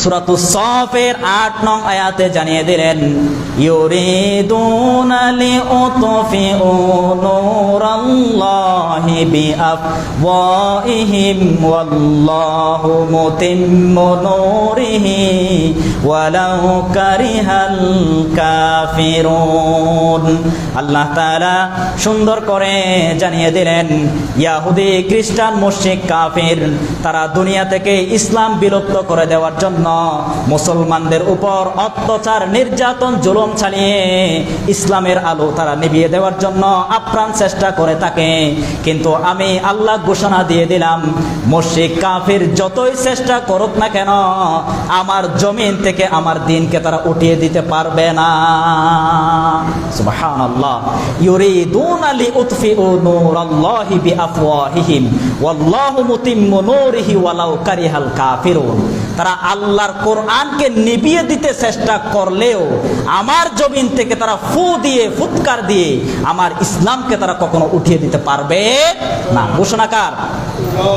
সুরাতু সফের আট নং আয়াতে জানিয়ে দিলেন ইউরিদুনা লিউতফিউ নূরাল্লাহি বিআফওয়াহিহিম ওয়াল্লাহু মুতিম্মু নূরিহি ওয়ালাউ কারিহাল কাফিরুন আল্লাহ সুন্দর করে জানিয়ে দিলেন, ইয়াহুদি, খ্রিস্টান কাফির, তারা দুনিয়া থেকে ইসলাম বিলুপ্ত করে দেওয়ার জন্য মুসলমানদের উপর অত্যাচার, নির্যাতন, জুলুম চালিয়ে ইসলামের আলো তারা নিভিয়ে দেওয়ার জন্য আপ্রাণ চেষ্টা করে থাকে। কিন্তু আমি আল্লাহ ঘোষণা দিয়ে দিলাম, মুশরিক কাফির যতই চেষ্টা করুক না কেন, আমার জমিন থেকে আমার দিনকে তারা উঠিয়ে দিতে পারবে না। সুবহানাল্লাহ। ইউরিদুনা লিউতফিউ নূরাল্লাহি বিআফওয়াহিহিম, ওয়াল্লাহু মুতিম্মু নূরিহি ওয়ালাউ কারিহাল কাফিরুন। তারা আল্লাহর কোরআনকে নিভিয়ে দিতে চেষ্টা করলেও, আমার জমিন থেকে তারা ফু দিয়ে, ফুৎকার দিয়ে আমার ইসলামকে তারা কখনো উঠিয়ে দিতে পারবে না। ঘোষণাকার।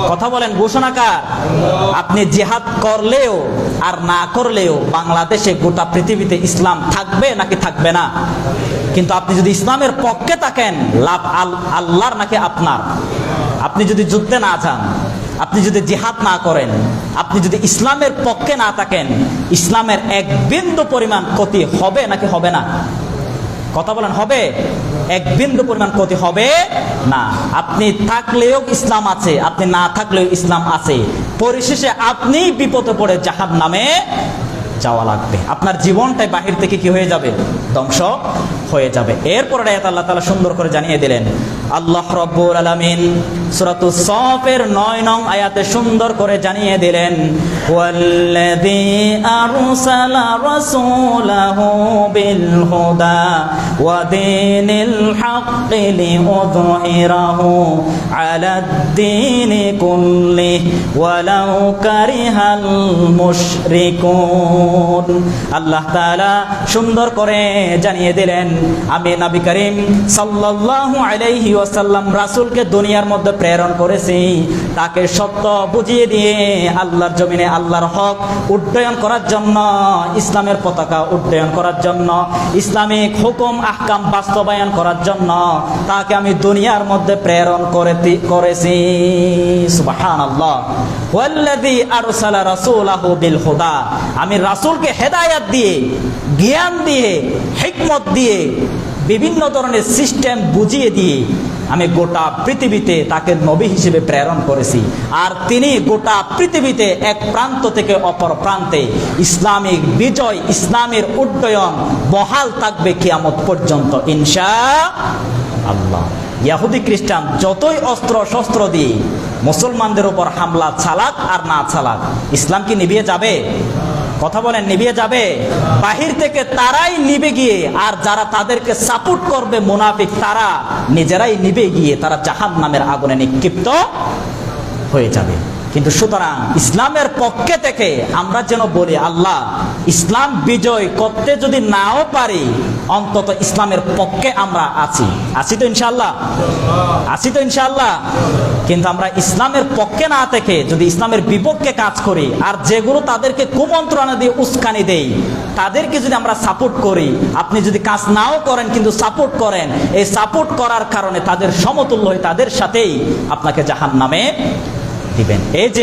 কথা বলেন, ঘোষণাকার। আপনি জেহাদ করলেও আর না করলেও বাংলাদেশে গোটা পৃথিবীতে ইসলাম থাকবে নাকি থাকবে না? কিন্তু আপনি যদি ইসলামের পক্ষে থাকেন, লাভ আল- আল্লাহর নাকি আপনার? আপনি যদি যুদ্ধে না যান আপনি যদি জিহাদ না করেন, আপনি যদি ইসলামের পক্ষে না থাকেন, ইসলামের এক বিন্দু পরিমাণ ক্ষতি হবে নাকি হবে না? কথা বলেন, হবে। এক বিন্দু পরিমাণ ক্ষতি হবে না। আপনি থাকলেও ইসলাম আছে, আপনি না থাকলেও ইসলাম আছে। পরিশেষে আপনি বিপদে পড়ে জাহাদ নামে যাওয়া লাগবে। আপনার জীবনটাই বাহির থেকে কি হয়ে যাবে? ধ্বংস হয়ে যাবে। এরপরে আল্লাহ তাআলা সুন্দর করে জানিয়ে দিলেন আল্লাহ রব্বুল আলামিন সূরাতু সফের 9 নং আয়াতে সুন্দর করে জানিয়ে দিলেন মুশরিকুন। আল্লাহ সুন্দর করে জানিয়ে দিলেন, আমি নবী করিম সাল্লাল্লাহু আলাইহি ওয়াসাল্লাম রাসূলকে দুনিয়ার মধ্যে প্রেরণ করেছি। তাকে সত্য বুঝিয়ে দিয়ে আল্লাহর জমিনে আল্লাহর হক উড্ডয়ন করার জন্য, ইসলামের পতাকা উড্ডয়ন করার জন্য, ইসলামিক হুকুম, আহকাম বাস্তবায়ন করার জন্য তাকে আমি দুনিয়ার মধ্যে প্রেরণ করে করেছি। আমি রাসূলকে হেদায়েত দিয়ে, জ্ঞান দিয়ে, হিকমত দিয়ে বিভিন্ন ধরনের সিস্টেম বুঝিয়ে দিয়ে আমি গোটা পৃথিবীতে তাকে নবী হিসেবে প্রেরণ করেছি। আর তিনি গোটা পৃথিবীতে এক প্রান্ত থেকে অপর প্রান্তে ইসলামিক বিজয়, ইসলামের উড্ডয়ন বহাল থাকবে কিয়ামত পর্যন্ত, ইনশা আল্লাহ। ইয়াহুদি খ্রিস্টান যতই অস্ত্র শস্ত্র দিয়ে মুসলমানদের উপর হামলা চালাক আর না চালাক, ইসলাম কি নিভিয়ে যাবে? কথা বলেন, নিভিয়ে যাবে। বাহির থেকে তারাই নিবে গিয়ে, আর যারা তাদেরকে সাপোর্ট করবে মুনাফিক, তারা নিজেরাই নিবে গিয়ে, তারা জাহান নামের আগুনে নিক্ষিপ্ত হয়ে যাবে। কিন্তু সুতরাং ইসলামের পক্ষে থেকে আমরা যেন বলি, আল্লাহ, ইসলাম বিজয় করতে যদি নাও পারি, অন্তত ইসলামের পক্ষে আমরা আছি। আছি তো ইনশাল্লাহ আছি তো ইনশাল্লাহ কিন্তু আমরা ইসলামের পক্ষে না থেকে যদি ইসলামের বিপক্ষে কাজ করি, আর যেগুলো তাদেরকে কুমন্ত্রণা দিয়ে উস্কানি দেই, তাদেরকে যদি আমরা সাপোর্ট করি, আপনি যদি কাজ নাও করেন কিন্তু সাপোর্ট করেন, এই সাপোর্ট করার কারণে তাদের সমতুল্য হয়ে তাদের সাথেই আপনাকে জাহান নামে দিবেন। এই যে